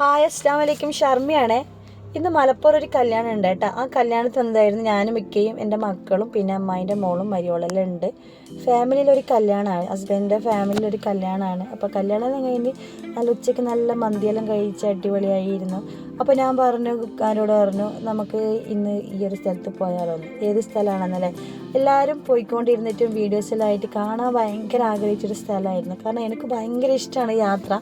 Hi അസ്സാം വലൈക്കും ഷർമിയാണേ. ഇന്ന് മലപ്പുറം ഒരു കല്യാണം ഉണ്ട് കേട്ടോ. ആ കല്യാണത്തിന് എന്തായിരുന്നു ഞാനും മിക്കയും എന്റെ മക്കളും പിന്നെ അമ്മായിന്റെ മോളും മരിയോളെല്ലാം ഉണ്ട്. ഫാമിലിയിൽ ഒരു കല്യാണമാണ്. ഹസ്ബൻഡിന്റെ ഫാമിലിയിൽ ഒരു കല്യാണമാണ്. അപ്പോൾ കല്യാണം കഴിഞ്ഞ് നല്ല ഉച്ചയ്ക്ക് നല്ല മന്തിയെല്ലാം കഴിച്ച് അടിപൊളിയായിരുന്നു. അപ്പോൾ ഞാൻ പറഞ്ഞു കുക്കാരോട് പറഞ്ഞു നമുക്ക് ഇന്ന് ഈ ഒരു സ്ഥലത്ത് പോയാലോ. ഏത് സ്ഥലമാണെന്നല്ലേ? എല്ലാവരും പോയിക്കൊണ്ടിരുന്നിട്ടും വീഡിയോസിലായിട്ട് കാണാൻ ഭയങ്കര ആഗ്രഹിച്ചൊരു സ്ഥലമായിരുന്നു. കാരണം എനിക്ക് ഭയങ്കര ഇഷ്ടമാണ് യാത്ര.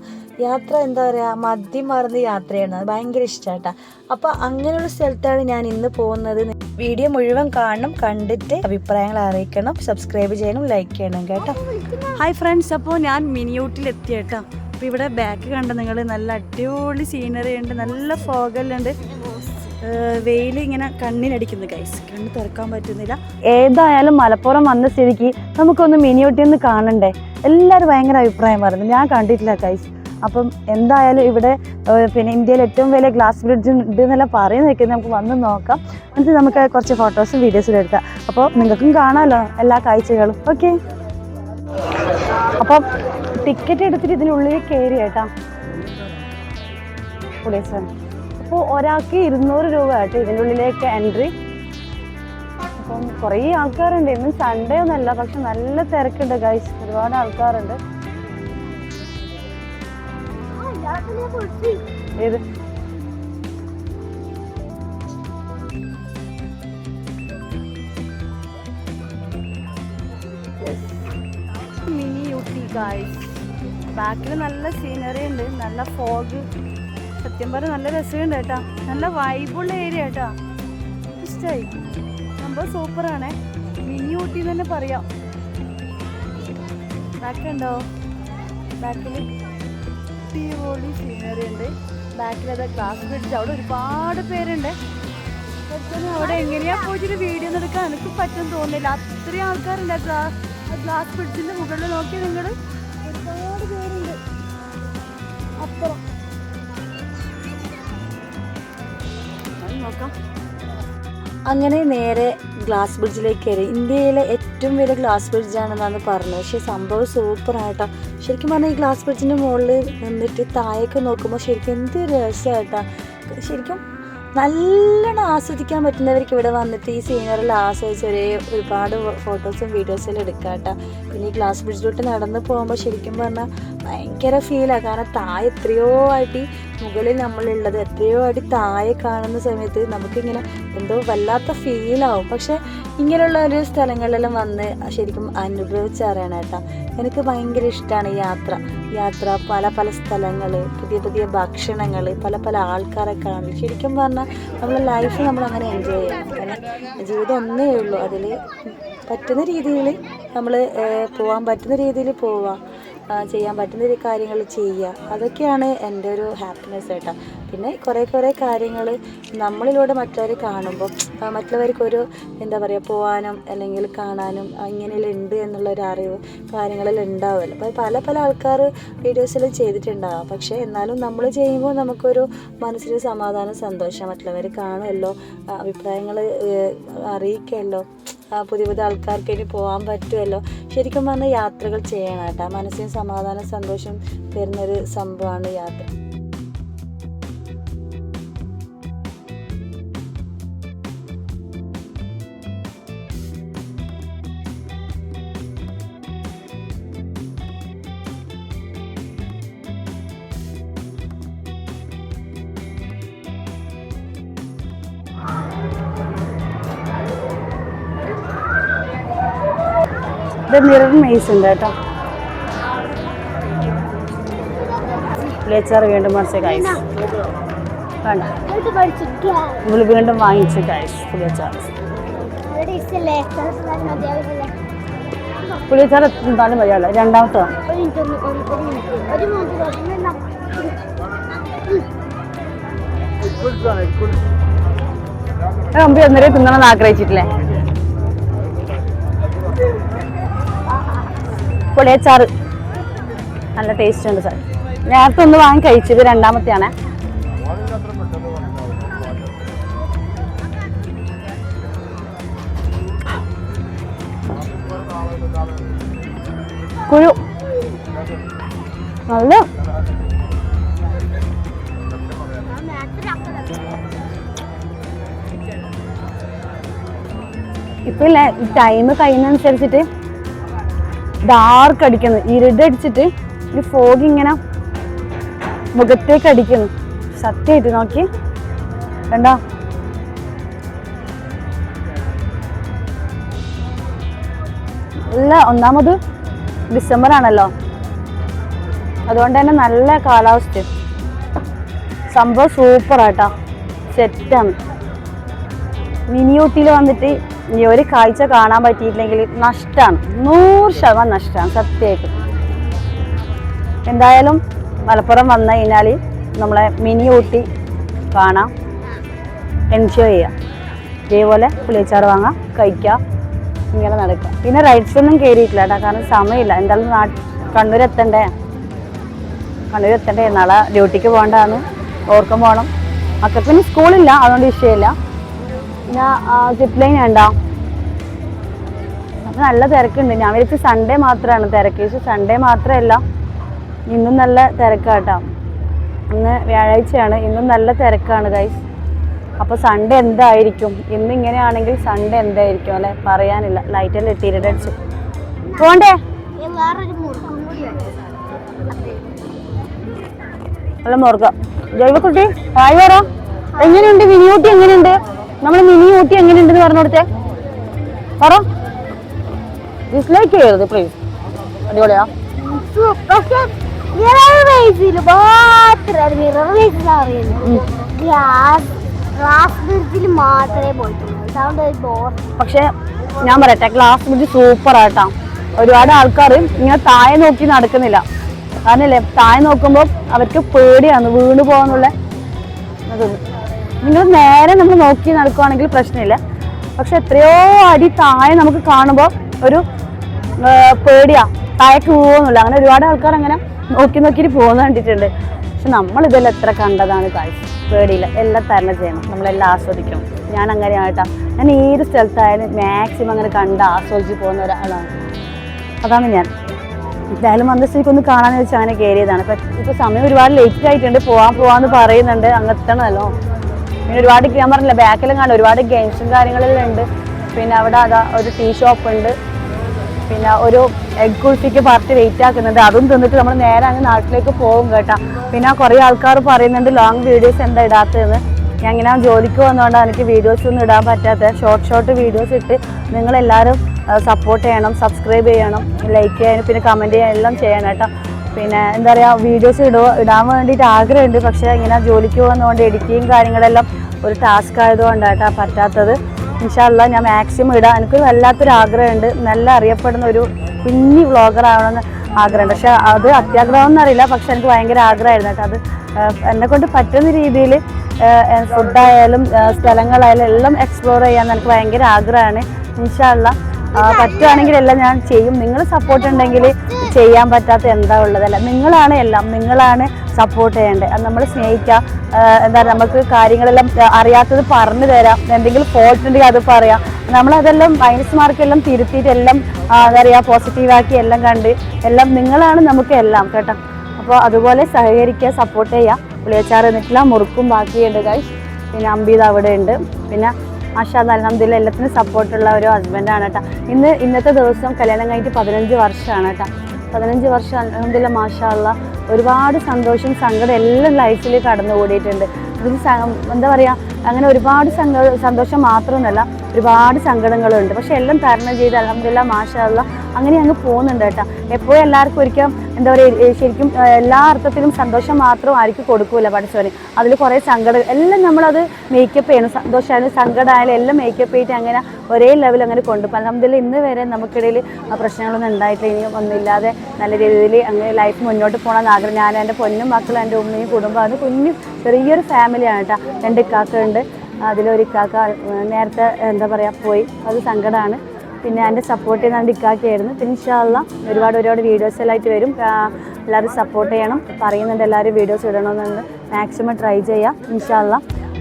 യാത്ര എന്താ പറയുക മദ്യം മറന്ന് യാത്രയാണ്. ഭയങ്കര ഇഷ്ടമായിട്ടാ അപ്പോൾ അങ്ങനെയുള്ള സ്ഥലത്താണ് ഞാൻ ഇന്ന് പോകുന്നത്. വീഡിയോ മുഴുവൻ കാണണം കണ്ടിട്ട് അഭിപ്രായങ്ങൾ അറിയിക്കണം സബ്സ്ക്രൈബ് ചെയ്യണം ലൈക്ക് ചെയ്യണം കേട്ടോ. ഹായ് ഫ്രണ്ട്സ് അപ്പോൾ ഞാൻ മിനിയൂട്ടിൽ എത്തി കേട്ടോ അപ്പോൾ ഇവിടെ ബാക്ക് കണ്ട നിങ്ങൾ നല്ല അടിപൊളി സീനറി ഉണ്ട് നല്ല ഫോഗലുണ്ട് വെയിൽ ഇങ്ങനെ കണ്ണിനടിക്കുന്നു ഗൈസ് കണ്ണ് തുറക്കാൻ പറ്റുന്നില്ല. ഏതായാലും മലപ്പുറം വന്ന സ്ഥിതിക്ക് നമുക്കൊന്ന് മിനിയൊട്ടി ഒന്ന് കാണണ്ടേ? എല്ലാവരും ഭയങ്കര അഭിപ്രായം പറഞ്ഞു ഞാൻ കണ്ടിട്ടില്ല ഗൈസ് അപ്പം എന്തായാലും ഇവിടെ പിന്നെ ഇന്ത്യയിൽ ഏറ്റവും വലിയ ഗ്ലാസ് ബ്രിഡ്ജ് ഉണ്ട് എന്നെല്ലാം പറയുന്ന നിൽക്കുന്നത് നമുക്ക് വന്ന് നോക്കാം. എന്നിട്ട് നമുക്ക് കുറച്ച് ഫോട്ടോസും വീഡിയോസും എടുക്കാം. അപ്പോൾ നിങ്ങൾക്കും കാണാമല്ലോ എല്ലാ കാഴ്ചകളും. ഓക്കെ അപ്പം ടിക്കറ്റ് എടുത്തിട്ട് ഇതിനുള്ളിൽ കയറി കേട്ടാ. പുളിയസൻ അപ്പോൾ ഒരാൾക്ക് ഇരുന്നൂറ് രൂപ കേട്ടോ ഇതിന്റെ ഉള്ളിലേക്ക് എൻട്രി അപ്പം കുറേ ആൾക്കാരുണ്ട്. ഇന്ന് സൺഡേ ഒന്നല്ല പക്ഷെ നല്ല തിരക്കുണ്ട് ഗൈസ് ഒരുപാട് ആൾക്കാരുണ്ട്. ഏത്? മിനി യൂട്ടി ഗായ്സ് ബാക്കിൽ നല്ല സീനറി ഉണ്ട്. നല്ല ഫോഗ് സത്യം പറഞ്ഞാൽ നല്ല രസമുണ്ട് കേട്ടോ. നല്ല വൈബുള്ള ഏരിയ കേട്ടോ. ഇഷ്ടമായി സംഭവം സൂപ്പറാണേ മിനി ഊട്ടി എന്ന് തന്നെ പറയാം. ബാക്കുണ്ടോ ബാക്കിൽ അടിപൊളി സീനറി ഉണ്ട്. ബാക്കിൽ അതെ ഗ്ലാസ് ബ്രിഡ്ജ് അവിടെ ഒരുപാട് പേരുണ്ട്. അവിടെ എങ്ങനെയാ പോയിട്ട് വീഡിയോ എടുക്കാൻ? എനിക്ക് പറ്റും തോന്നില്ല അത്രയും ആൾക്കാരുണ്ട് ഗ്ലാസ് ഗ്ലാസ് ബ്രിഡ്ജിന്റെ മുകളിൽ നോക്കി നിങ്ങൾ ഒരുപാട് പേരുണ്ട് അപ്പുറം. നോക്കാം. അങ്ങനെ നേരെ ഗ്ലാസ് ബ്രിഡ്ജിലേക്ക് കയറി. ഇന്ത്യയിലെ ഏറ്റവും വലിയ ഗ്ലാസ് ബ്രിഡ്ജാണെന്നാണ് പറഞ്ഞത്. പക്ഷേ സംഭവം സൂപ്പറായിട്ടാ. ശരിക്കും പറഞ്ഞാൽ ഈ ഗ്ലാസ് ബ്രിഡ്ജിന്റെ മുകളിൽ നിന്നിട്ട് താഴേക്ക് നോക്കുമ്പോൾ ശരിക്കും എന്ത് രസമായിട്ടാ ശരിക്കും നല്ലോണം ആസ്വദിക്കാൻ പറ്റുന്നവർക്ക് ഇവിടെ വന്നിട്ട് ഈ സീനറിൽ ആസ്വദിച്ച് ഒരേ ഒരുപാട് ഫോട്ടോസും വീഡിയോസും എടുക്കാം കേട്ടോ പിന്നെ ഈ ഗ്ലാസ് ബ്രിഡ്ജിലോട്ട് നടന്ന് പോകുമ്പോൾ ശരിക്കും പറഞ്ഞാൽ ഭയങ്കര ഫീലാണ് കാരണം താഴെ എത്രയോ അടി മുകളിൽ നമ്മളുള്ളത് എത്രയോ അടി താഴെ കാണുന്ന സമയത്ത് നമുക്കിങ്ങനെ എന്തോ വല്ലാത്ത ഫീലാവും പക്ഷെ ഇങ്ങനെയുള്ള ഒരു സ്ഥലങ്ങളിലെല്ലാം വന്ന് ശരിക്കും അനുഭവിച്ചറിയണം കേട്ടോ. എനിക്ക് ഭയങ്കര ഇഷ്ടമാണ് യാത്ര. യാത്ര പല പല സ്ഥലങ്ങൾ പുതിയ പുതിയ ഭക്ഷണങ്ങൾ പല പല ആൾക്കാരെ കാണും ശരിക്കും പറഞ്ഞാൽ നമ്മളെ ലൈഫ് നമ്മൾ അങ്ങനെ എൻജോയ് ചെയ്യണം. കാരണം ജീവിതം ഒന്നേ ഉള്ളൂ. അതിൽ പറ്റുന്ന രീതിയിൽ നമ്മൾ പോകാൻ പറ്റുന്ന രീതിയിൽ പോവുക ആ, ചെയ്യാൻ പറ്റുന്ന കാര്യങ്ങൾ ചെയ്യുക. അതൊക്കെയാണ് എന്റെ ഒരു ഹാപ്പിനെസ് കേട്ടോ പിന്നെ കുറേ കുറേ കാര്യങ്ങൾ നമ്മളിലൂടെ മറ്റവർ കാണുമ്പോൾ മറ്റുള്ളവർക്കൊരു എന്താ പറയുക പോകാനും അല്ലെങ്കിൽ കാണാനും ഉണ്ട് എന്നുള്ളൊരു അറിവ് കാര്യങ്ങളെല്ലാം ഉണ്ടാവുമല്ലോ അപ്പോൾ പല പല ആൾക്കാർ വീഡിയോസിൽ ചെയ്തിട്ടുണ്ടാവാം. പക്ഷേ എന്നാലും നമ്മൾ ചെയ്യുമ്പോൾ നമുക്കൊരു മനസ്സിന് സമാധാനം സന്തോഷം മറ്റുള്ളവർ കാണുമല്ലോ അഭിപ്രായങ്ങൾ അറിയിക്കുമല്ലോ പുതിയ പുതിയ ആൾക്കാർക്ക് ഇനി പോകാൻ പറ്റുമല്ലോ ശരിക്കും പറഞ്ഞാൽ യാത്രകൾ ചെയ്യണം കേട്ടോ. മനസ്സിന് സമാധാനം സന്തോഷം തരുന്നൊരു സംഭവമാണ് യാത്ര. ഇത് മിറർ മെയ്സ് ഉണ്ട് കേട്ടോ. ലേച്ചാർ വീണ്ടും മറിച്ച് കായ്സ് വേണ്ട. വീണ്ടും വാങ്ങിച്ച് കായ്സ് പുളിയച്ചാർ പുളിയച്ചാർ എന്തായാലും മതിയാവില്ല. രണ്ടാമത്തെ അമ്പി ഒന്നരേ തിന്നണമെന്ന് ആഗ്രഹിച്ചിട്ടില്ലേ? പുളിയച്ചാറ് നല്ല ടേസ്റ്റ് ഉണ്ട് സാർ നേരത്തെ ഒന്ന് വാങ്ങി കഴിച്ചത് രണ്ടാമത്തെയാണ്. കുഴു നല്ല. ഇപ്പൊ ഇല്ലേ ടൈം കഴിയുന്നതനുസരിച്ചിട്ട് ഡാർക്ക് അടിക്കുന്നു. ഇരുടടിച്ചിട്ട് ഈ ഫോഗ് ഇങ്ങനെ മുഖത്തേക്ക് അടിക്കുന്നു. സത്യമായിട്ട് നോക്കി. കണ്ടോ? അല്ല ഒന്നാമത് ഡിസംബർ ആണല്ലോ. അതുകൊണ്ട് തന്നെ നല്ല കാലാവസ്ഥ സംഭവം സൂപ്പർ ആട്ടാ. സെറ്റാണ് മിനി ഊട്ടിയിൽ വന്നിട്ട് ഈ ഒരു കാഴ്ച കാണാൻ പറ്റിയിട്ടില്ലെങ്കിൽ നഷ്ടമാണ്. നൂറ് ശതമാനം നഷ്ടമാണ് സത്യമായിട്ട്. എന്തായാലും മലപ്പുറം വന്നു കഴിഞ്ഞാൽ നമ്മളെ മിനി ഊട്ടി കാണാം. എൻജോയ് ചെയ്യാം. ഇതേപോലെ പുളിയച്ചാറ് വാങ്ങാം കഴിക്കാം ഇങ്ങനെ നടക്കുക പിന്നെ റൈഡ്സ് ഒന്നും കയറിയിട്ടില്ല കേട്ടോ കാരണം സമയമില്ല. എന്തായാലും നാ കണ്ണൂർ എത്തണ്ടേ? കണ്ണൂർ എത്തണ്ടേ? നാളെ ഡ്യൂട്ടിക്ക് പോകേണ്ടതാണ്. ഓർക്കം പോകണം മക്കൾക്ക് പിന്നെ സ്കൂളില്ല അതുകൊണ്ട് വിഷയമില്ല. പിന്നെ സിപ്പ് നല്ല തിരക്കുണ്ട്. ഞാൻ വിളിച്ച് സൺഡേ മാത്രമാണ് തിരക്ക്. പക്ഷെ സൺഡേ മാത്രമല്ല ഇന്നും നല്ല തിരക്കാട്ടോ. ഇന്ന് വ്യാഴാഴ്ചയാണ്. ഇന്നും നല്ല തിരക്കാണ് ഗൈസ് അപ്പോൾ സൺഡേ എന്തായിരിക്കും? ഇന്ന് ഇങ്ങനെയാണെങ്കിൽ സൺഡേ എന്തായിരിക്കും? അല്ലെ? പറയാനില്ല. ലൈറ്റെല്ലാം ഇട്ടിട്ട് അടിച്ചു. പോണ്ടേ? അല്ല മുറുക ജൈവക്കുട്ടി ഹായ് പറ. എങ്ങനെയുണ്ട്? വിനിയൂട്ടി എങ്ങനെയുണ്ട്? നമ്മൾ മിനി ഊട്ടി എങ്ങനെയുണ്ടെന്ന് പറഞ്ഞു കൊടുത്തേ. പറ. ഡിസ്ലൈക്ക് ചെയ്യരുത് പ്ലീസ് അടിപൊളിയാ. പക്ഷെ ഗ്ലാസ് ഗ്ലാസ് ഞാൻ പറയട്ടെ ക്ലാസ് ബ്രിഡ്ജ് സൂപ്പർ ആട്ടാ ഒരുപാട് ആൾക്കാർ ഇങ്ങനെ താഴെ നോക്കി നടക്കുന്നില്ല. കാരണല്ലേ താഴെ നോക്കുമ്പോൾ അവർക്ക് പേടിയാണ് വീണ് പോകാന്നുള്ള നിങ്ങൾ നേരെ നമ്മൾ നോക്കി നടക്കുവാണെങ്കിൽ പ്രശ്നമില്ല. പക്ഷെ എത്രയോ അടി താഴെ നമുക്ക് കാണുമ്പോൾ ഒരു പേടിയാ. താഴേക്ക് പോകുന്നില്ല അങ്ങനെ ഒരുപാട് ആൾക്കാർ അങ്ങനെ നോക്കി നോക്കിയിട്ട് പോകുന്ന കണ്ടിട്ടുണ്ട്. പക്ഷെ നമ്മളിതെല്ലാം എത്ര കണ്ടതാണ് കാഴ്ച പേടിയില്ല. എല്ലാം തരണം ചെയ്യണം. നമ്മളെല്ലാം ആസ്വദിക്കണം. ഞാൻ അങ്ങനെയാണ് കേട്ടോ ഞാൻ ഏത് സ്ഥലത്തായാലും മാക്സിമം അങ്ങനെ കണ്ട് ആസ്വദിച്ച് പോകുന്ന ഒരാളാണ്. അതാണ് ഞാൻ. എന്തായാലും മന്ദസ്ഥിക്ക് ഒന്ന് കാണാന്ന് വെച്ചാൽ അങ്ങനെ കയറിയതാണ്. ഇപ്പം ഇപ്പം സമയം ഒരുപാട് ലേറ്റ് ആയിട്ടുണ്ട്. പോവാൻ പോവാന്ന് പറയുന്നുണ്ട്. അങ്ങ് എത്തണമല്ലോ പിന്നെ ഒരുപാട് ഞാൻ പറഞ്ഞില്ല. ബാക്കിലും കാണാം. ഒരുപാട് ഗെയിംസും കാര്യങ്ങളെല്ലാം ഉണ്ട്. പിന്നെ അവിടെ അതാ ഒരു ടീ ഷോപ്പ് ഉണ്ട്. പിന്നെ ഒരു എഗ് കുൾഫിക്ക് പാർട്ടി വെയിറ്റ് ആക്കുന്നുണ്ട്. അതും തിന്നിട്ട് നമ്മൾ നേരെ അങ്ങ് നാട്ടിലേക്ക് പോകും കേട്ടോ. പിന്നെ കുറേ ആൾക്കാർ പറയുന്നുണ്ട് ലോങ് വീഡിയോസ് എന്താ ഇടാത്തതെന്ന്? ഞാൻ ഇങ്ങനെ ജോലിക്ക് വന്നുകൊണ്ട് എനിക്ക് വീഡിയോസ് ഒന്നും ഇടാൻ പറ്റാത്ത. ഷോർട്ട് ഷോർട്ട് വീഡിയോസ് ഇട്ട് നിങ്ങളെല്ലാവരും സപ്പോർട്ട് ചെയ്യണം സബ്സ്ക്രൈബ് ചെയ്യണം ലൈക്ക് ചെയ്യാനും പിന്നെ കമന്റ് ചെയ്യാൻ എല്ലാം ചെയ്യണം കേട്ടോ. പിന്നെ എന്താ പറയുക വീഡിയോസ് ഇടുക ഇടാൻ വേണ്ടിയിട്ട് ആഗ്രഹമുണ്ട്. പക്ഷേ ഇങ്ങനെ ജോലിക്ക് പോകുന്നതുകൊണ്ട് എഡിറ്റിങ് കാര്യങ്ങളെല്ലാം ഒരു ടാസ്ക് ആയതുകൊണ്ടാട്ടാ പറ്റാത്തത്. ഇൻഷാല്ല ഞാൻ മാക്സിമം ഇടാം. എനിക്ക് വല്ലാത്തൊരു ആഗ്രഹമുണ്ട്. നല്ല അറിയപ്പെടുന്ന ഒരു കുഞ്ഞി വ്ളോഗർ ആവണമെന്ന് ആഗ്രഹമുണ്ട്. പക്ഷെ അത് അത്യാഗ്രഹം എന്നറിയില്ല പക്ഷെ എനിക്ക് ഭയങ്കര ആഗ്രഹമായിരുന്നു കേട്ടോ അത്. എന്നെ കൊണ്ട് പറ്റുന്ന രീതിയിൽ ഫുഡായാലും സ്ഥലങ്ങളായാലും എല്ലാം എക്സ്പ്ലോർ ചെയ്യാൻ എനിക്ക് ഭയങ്കര ആഗ്രഹമാണ്. ഇൻഷാല്ല പറ്റുവാണെങ്കിൽ എല്ലാം ഞാൻ ചെയ്യും. നിങ്ങൾ സപ്പോർട്ട് ഉണ്ടെങ്കിൽ ചെയ്യാൻ പറ്റാത്ത എന്താ ഉള്ളതല്ല. നിങ്ങളാണ് എല്ലാം. നിങ്ങളാണ് സപ്പോർട്ട് ചെയ്യേണ്ടത്. അത് നമ്മൾ സ്നേഹിക്കുക എന്താ നമുക്ക് കാര്യങ്ങളെല്ലാം അറിയാത്തത് പറഞ്ഞു തരാം. എന്തെങ്കിലും ഫോൾട്ട് ഉണ്ടെങ്കിൽ അത് പറയാം. നമ്മളതെല്ലാം മൈനസ് മാർക്കെല്ലാം തിരുത്തിയിട്ട് എല്ലാം എന്താ പറയുക പോസിറ്റീവാക്കി എല്ലാം കണ്ട് എല്ലാം നിങ്ങളാണ് നമുക്ക് എല്ലാം കേട്ടോ. അപ്പോൾ അതുപോലെ സഹകരിക്കുക സപ്പോർട്ട് ചെയ്യുക പുളിയച്ചാർ എന്നിട്ടില്ല മുറുക്കും ബാക്കിയുണ്ട് ഗൈസ് പിന്നെ അമ്പീത് അവിടെ ഉണ്ട്. പിന്നെ മാഷാദ് അലഹമ്മദില്ല എല്ലാത്തിനും സപ്പോർട്ടുള്ള ഒരു ഹസ്ബൻഡാണ് കേട്ടോ. ഇന്ന് ഇന്നത്തെ ദിവസം കല്യാണം കഴിഞ്ഞിട്ട് പതിനഞ്ച് വർഷമാണ് കേട്ടോ. പതിനഞ്ച് വർഷം അലഹമില്ല മാഷാള്ള ഒരുപാട് സന്തോഷം സങ്കടം എല്ലാം ലൈഫിൽ കടന്നു കൂടിയിട്ടുണ്ട്. ഇതിന് എന്താ പറയുക അങ്ങനെ ഒരുപാട് സന്തോഷം മാത്രമൊന്നുമല്ല ഒരുപാട് സങ്കടങ്ങളുണ്ട്. പക്ഷെ എല്ലാം തരണം ചെയ്ത് അലഹമ്മദില്ല മാഷാള്ള അങ്ങനെ അങ്ങ് പോകുന്നുണ്ട് കേട്ടോ. എപ്പോഴും എല്ലാവർക്കും ഒരിക്കലും എന്താ പറയുക ശരിക്കും എല്ലാ അർത്ഥത്തിലും സന്തോഷം മാത്രം ആർക്കും കൊടുക്കൂല പഠിച്ചവന്. അതിൽ കുറേ സങ്കടം എല്ലാം നമ്മളത് മേക്കപ്പ് ചെയ്യണം. സന്തോഷമായാലും സങ്കടമായാലും എല്ലാം മേക്കപ്പ് ചെയ്തിട്ട് അങ്ങനെ ഒരേ ലെവൽ അങ്ങനെ കൊണ്ടുപോകും അലഹമ്മദില്ല ഇന്ന് വരെ നമുക്കിടയിൽ പ്രശ്നങ്ങളൊന്നും ഉണ്ടായിട്ടില്ല. ഇനിയും ഒന്നുമില്ലാതെ നല്ല രീതിയിൽ അങ്ങനെ ലൈഫ് മുന്നോട്ട് പോകണമെന്ന് ആഗ്രഹം. ഞാൻ എന്റെ പൊന്നും മക്കളും എന്റെ ഉമ്മയും കുടുംബം അത് കുഞ്ഞു ചെറിയൊരു ഫാമിലിയാണ് കേട്ടോ. രണ്ട് ഇക്കാക്കുണ്ട് ഇക്കാക്ക നേരത്തെ എന്താ പറയുക പോയി. അത് സങ്കടമാണ് പിന്നെ എന്റെ സപ്പോർട്ട് ചെയ്യുന്ന എന്റെ പിന്നെ ഇൻഷാല്ല ഒരുപാട് ഒരുപാട് വീഡിയോസ് എല്ലാം വരും. എല്ലാവരും സപ്പോർട്ട് ചെയ്യണം. പറയുന്നുണ്ട് എല്ലാവരും വീഡിയോസ് ഇടണമെന്നുണ്ട് മാക്സിമം ട്രൈ ചെയ്യാം. ഇൻഷാല്ല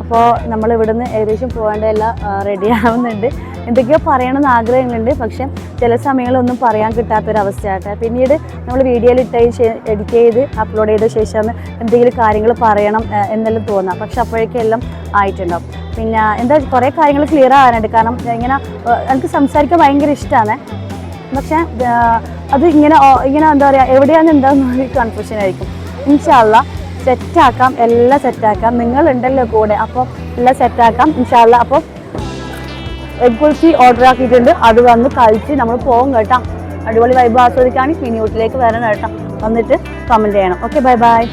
അപ്പോൾ നമ്മൾ ഇവിടുന്ന് ഏകദേശം പോകേണ്ട എല്ലാം റെഡി ആവുന്നുണ്ട്. എന്തൊക്കെയോ പറയണമെന്ന് ആഗ്രഹങ്ങളുണ്ട്. പക്ഷേ ചില സമയങ്ങളൊന്നും പറയാൻ കിട്ടാത്തൊരവസ്ഥയാട്ടെ. പിന്നീട് നമ്മൾ വീഡിയോയിൽ ഇട്ട് എഡിറ്റ് ചെയ്ത് അപ്ലോഡ് ചെയ്ത ശേഷം എന്തെങ്കിലും കാര്യങ്ങൾ പറയണം എന്നെല്ലാം തോന്നാം. പക്ഷെ അപ്പോഴേക്കും എല്ലാം ആയിട്ടുണ്ടാവും. പിന്നെ എന്താ കുറേ കാര്യങ്ങൾ ക്ലിയർ ആവാനുണ്ട്. കാരണം ഇങ്ങനെ എനിക്ക് സംസാരിക്കാൻ ഭയങ്കര ഇഷ്ടമാണ് പക്ഷേ അത് ഇങ്ങനെ ഇങ്ങനെ എന്താ പറയുക എവിടെയാണ് എന്താണെന്ന് കൺഫ്യൂഷൻ ആയിരിക്കും. ഇൻഷാല്ല സെറ്റാക്കാം എല്ലാം സെറ്റാക്കാം. നിങ്ങളുണ്ടല്ലോ കൂടെ. അപ്പോൾ എല്ലാം സെറ്റാക്കാം ഇൻഷാല്ല അപ്പോൾ എഗ് കുൽഫി ഓർഡർ ആക്കിയിട്ടുണ്ട്. അത് വന്ന് കഴിച്ച് നമ്മൾ പോകും കേട്ടോ. അടിപൊളി വൈബ് ആസ്വദിക്കുകയാണെങ്കിൽ മിനിയൂട്ടിലേക്ക് വരണം കേട്ടോ. വന്നിട്ട് കമന്റ് ചെയ്യണം. ഓക്കെ ബൈ ബൈ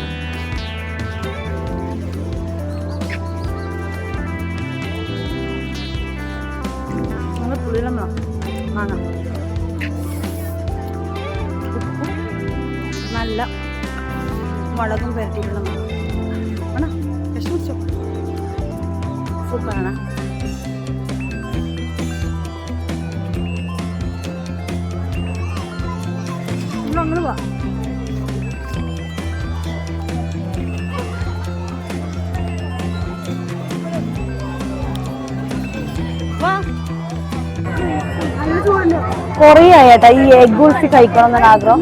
നല്ല മുളകും പുരട്ടിയിട്ടുള്ള മണം ആണോ? വിഷമിച്ചോ? സൂപ്പറാണ്. അങ്ങനെ പോവാ. കുറേ ആയേട്ടാ ഈ എഗ് ഗുൾഫി കഴിക്കണം എന്നാണ് ആഗ്രഹം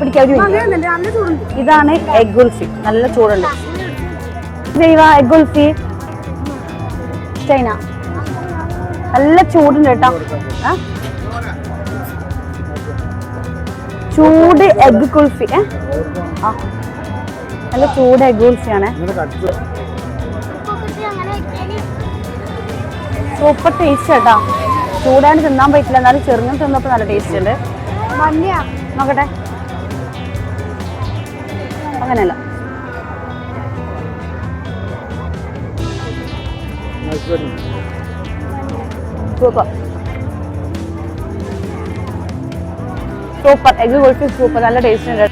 പിടിക്കാൻ. ഇതാണ് എഗ് ഗുൽഫി നല്ല ചൂടുണ്ട്. ദൈവ എഗ് ഗുൽഫി ചൈന. നല്ല ചൂടുണ്ട് കേട്ടോ. ചൂട് എഗ് കുൽഫി. ഏ? ആ. നല്ല ചൂട് എഗ് കുൽഫിയാണ്. സൂപ്പർ ടേസ്റ്റ് കേട്ടോ. ചൂടാണ് തിന്നാൻ പറ്റില്ല. എന്നാലും ചെറുങ്ങനെ തിന്നപ്പോൾ നല്ല ടേസ്റ്റ് ഉണ്ട്. നോക്കട്ടെ. അങ്ങനെയല്ല. Super super egg kulfi super നല്ല ടേസ്റ്റ് ഉണ്ട്.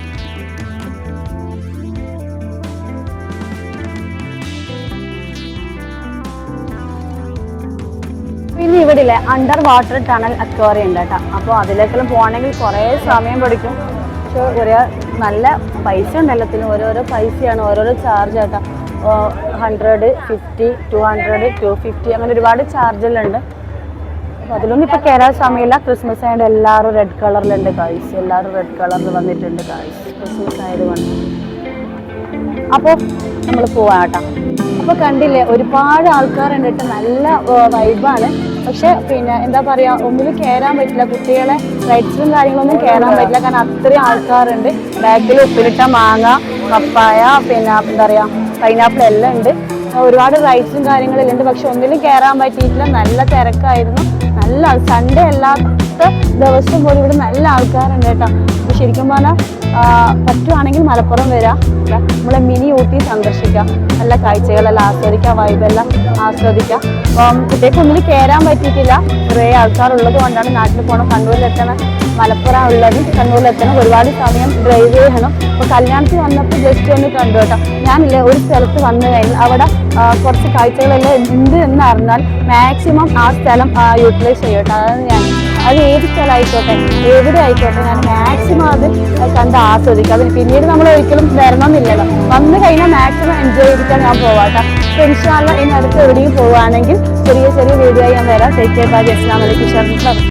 പിന്നെ ഇവിടെ ഇല്ലേ അണ്ടർ വാട്ടർ ടണൽ അക്വേറിയം ഉണ്ട് കേട്ടോ. അപ്പോൾ അതിലേക്കെല്ലാം പോകണമെങ്കിൽ കുറേ സമയം പിടിക്കും. പക്ഷെ ഒരേ നല്ല പൈസ ഉണ്ട് എല്ലാത്തിനും. ഓരോരോ പൈസയാണ് ഓരോരോ ചാർജ് കേട്ടോ hundred fifty two hundred two fifty അങ്ങനെ ഒരുപാട് ചാർജെല്ലാം ഉണ്ട്. അപ്പോൾ അതിലൊന്നും ഇപ്പോൾ കയറാൻ സമയമില്ല. ക്രിസ്മസ് ആയതുകൊണ്ട് എല്ലാവരും റെഡ് കളറിലുണ്ട് കായ്സ് എല്ലാവരും റെഡ് കളറിൽ വന്നിട്ടുണ്ട് കായ്സ് ക്രിസ്മസ് ആയതുകൊണ്ട്. അപ്പോൾ നമ്മൾ പോവാം കേട്ടോ അപ്പോൾ കണ്ടില്ലേ ഒരുപാട് ആൾക്കാരുണ്ട് കേട്ടോ. നല്ല വൈബാണ് പക്ഷെ പിന്നെ എന്താ പറയാ ഒന്നിലും കയറാൻ പറ്റില്ല. കുട്ടികളെ റൈറ്റ്സും കാര്യങ്ങളൊന്നും കയറാൻ പറ്റില്ല. കാരണം അത്രയും ആൾക്കാരുണ്ട്. ബാക്കിൽ ഉപ്പിലിട്ട മാങ്ങ പപ്പായ പിന്നെ എന്താ പറയാ പൈനാപ്പിൾ എല്ലാം ഉണ്ട്. ഒരുപാട് റൈറ്റ്സും കാര്യങ്ങളെല്ലാം ഉണ്ട്. പക്ഷെ ഒന്നിലും കയറാൻ പറ്റിയിട്ടില്ല. നല്ല തിരക്കായിരുന്നു. നല്ല സൺഡേ അല്ലാത്ത ദിവസം പോലും ഇവിടെ നല്ല ആൾക്കാരുണ്ട് കേട്ടോ. ശരിക്കും പറഞ്ഞാൽ പറ്റുവാണെങ്കിൽ മലപ്പുറം വരാം. ദാ നമ്മളെ മിനി ഊട്ടി സന്ദർശിക്കാം നല്ല കാഴ്ചകളെല്ലാം ആസ്വദിക്കാം വൈബെല്ലാം ആസ്വദിക്കാം അപ്പം ഒന്നിൽ കയറാൻ പറ്റിയിട്ടില്ല. കുറേ ആൾക്കാരുള്ളത് കൊണ്ടാണ് നാട്ടിൽ പോകണം കണ്ണൂരിലെത്തണം മലപ്പുറം ഉള്ളത് കണ്ണൂരിലെത്തണം ഒരുപാട് സമയം ഡ്രൈവ് ചെയ്യണം. അപ്പോൾ കല്യാണത്തിൽ വന്നപ്പോൾ ജസ്റ്റ് ഒന്ന് കണ്ടു കേട്ടോ. ഞാനില്ലേ ഒരു സ്ഥലത്ത് വന്നു കഴിഞ്ഞാൽ അവിടെ കുറച്ച് കാഴ്ചകളെല്ലാം ഉണ്ട് എന്ന് അറിഞ്ഞാൽ മാക്സിമം ആ സ്ഥലം യൂട്ടിലൈസ് ചെയ്യട്ടെ അതാണ് ഞാൻ. അത് ഏത് സ്ഥലമായിക്കോട്ടെ? എവിടെ ആയിക്കോട്ടെ? ഞാൻ മാക്സിമം അത് കണ്ട് ആസ്വദിക്കും. അതിന് പിന്നീട് നമ്മൾ ഒരിക്കലും വരണമെന്നില്ലല്ലോ. വന്നു കഴിഞ്ഞാൽ മാക്സിമം എൻജോയ് ചെയ്തിട്ടാണ് ഞാൻ പോവാട്ടോ ഇൻഷാല്ല ഇനി അടുത്ത് എവിടെയും പോവുകയാണെങ്കിൽ ചെറിയ ചെറിയ വീഡിയോ ഞാൻ വരാം. ടേക്ക് കെയർ ബൈ അസ്ലാം വലൈക്കും